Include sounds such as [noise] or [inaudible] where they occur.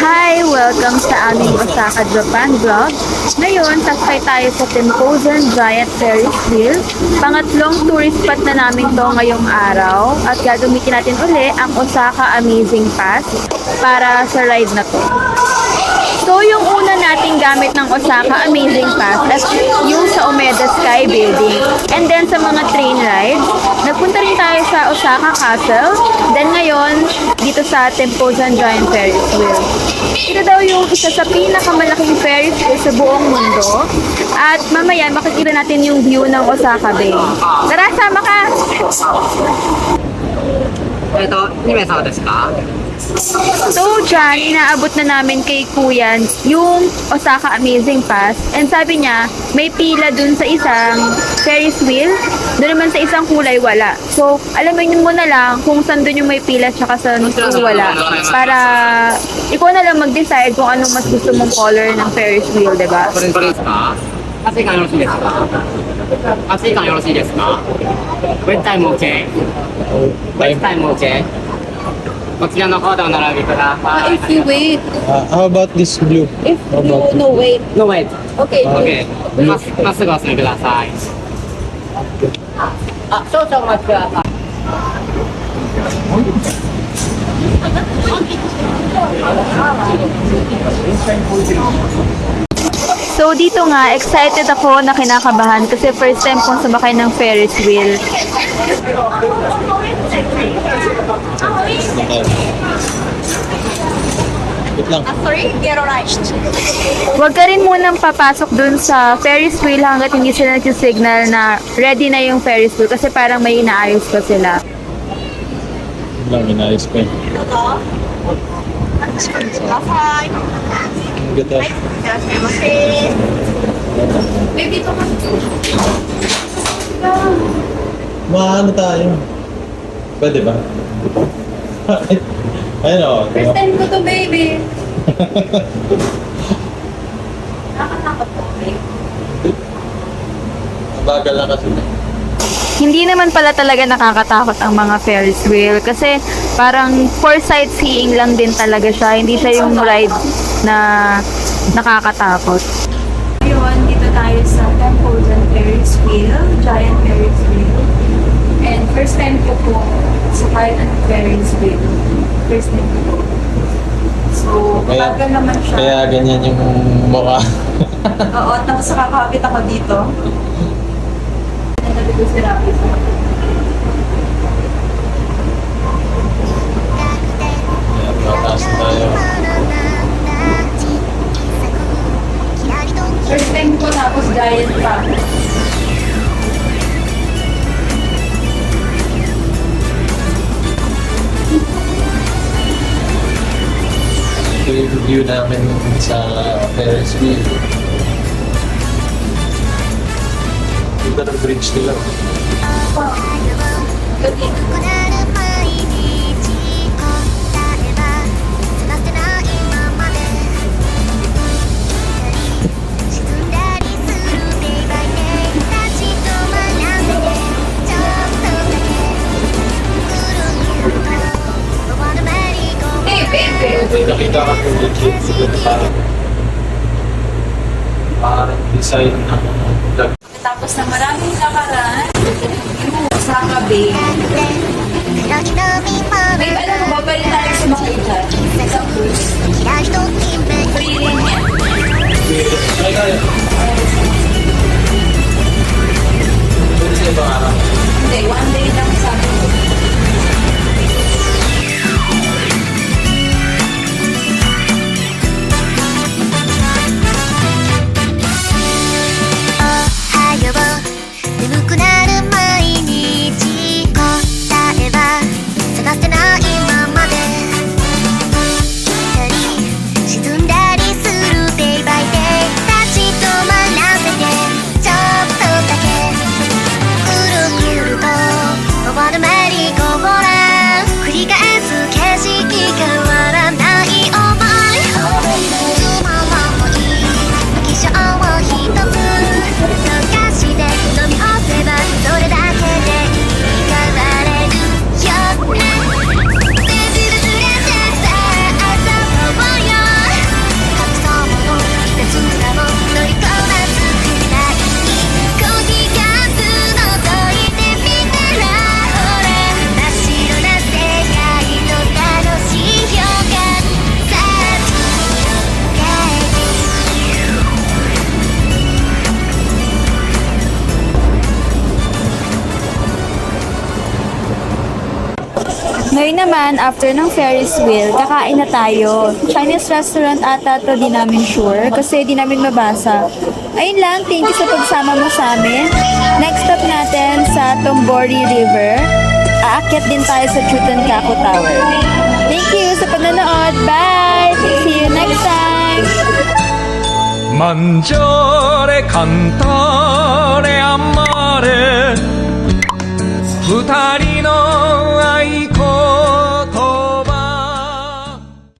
Hi! Welcome sa aming Osaka, Japan vlog. Ngayon, sakay tayo sa Temposan Giant Ferris Wheel. Pangatlong tourist spot na namin to ngayong araw at gagamitin natin uli ang Osaka Amazing Pass para sa ride na to. So, yung una nating gamit ng Osaka Amazing Pass at yung sa Omeda Sky Building. And then sa mga train rides, Nagpunta rin tayo sa Osaka Castle. Then ngayon, dito sa Temposan Giant Ferris Wheel. Ito daw yung isa sa pinakamalaking ferris wheel sa buong mundo. At mamaya makikita natin yung view ng Osaka Bay. Tara, sama ka! Ito, ni Mesa ka? So, dyan, inaabot na namin kay Kuyan yung Osaka Amazing Pass. And sabi niya, may pila dun sa isang Ferris wheel Doon naman sa isang kulay, wala. So, alam mo mo na lang kung saan dun yung may pila tsaka saan yung wala. Para ikaw na lang mag-decide kung anong mas gusto mong color ng Ferris wheel, di ba? これこれですか暑い間よろしいですか暑い間よろしいですかウェットタイム OK? ウェットタイム OK? こちらの方でお並びください。 If you wait, Uh, how about this blue? if How about no wait. No wait. Okay. OK。まっまっすぐお進みください。 あ、少々お待ちください。 So dito nga, excited ako na kinakabahan kasi first time kong sumakay ng Ferris wheel. Wait lang. Huwag ka rin munang papasok dun sa Ferris wheel hanggat hindi sila nagsisignal na ready na yung Ferris wheel kasi parang may inaayos pa sila. Wait lang, inayos ko eh. Ang ganda. Maano tayo? Pwede ba? Ayun [laughs] o. First time ko to, baby. [laughs] Bagal lang kasi. Hindi naman pala talaga nakakatakot ang mga Ferris wheel kasi parang for sightseeing lang din talaga siya. Hindi siya yung ride na nakakatakot. Ngayon, dito tayo sa Temples and Ferris wheel, giant Ferris wheel. And first time ko po sakay ng Ferris wheel. First time ko. So, Kaya- naman siya. Kaya ganyan yung mukha. Oo, tapos nakakapit ako dito. Natabi ko si Rapi. Ayan, mataas na tayo. First time ko tapos giant pa. Ito yung view namin sa Ferris wheel. Ito ng bridge nila. な may nakita ka po legit siguro parang parang design ng vlog. Tapos na maraming lakaran, sa kabi. Babe, alam mo, babalik tayo sa mga ita. Sa cruise. Free rin yan. Ay, kaya. Ngayon naman, after ng Ferris wheel, kakain na tayo. Chinese restaurant ata to, di namin sure kasi di namin mabasa. Ayun lang, thank you sa pagsama mo sa amin. Next stop natin sa Tombori River. Aakyat din tayo sa Chutancaco Tower. Thank you sa panonood. Bye! See you next time! 만절의 간단의 안마를 부다리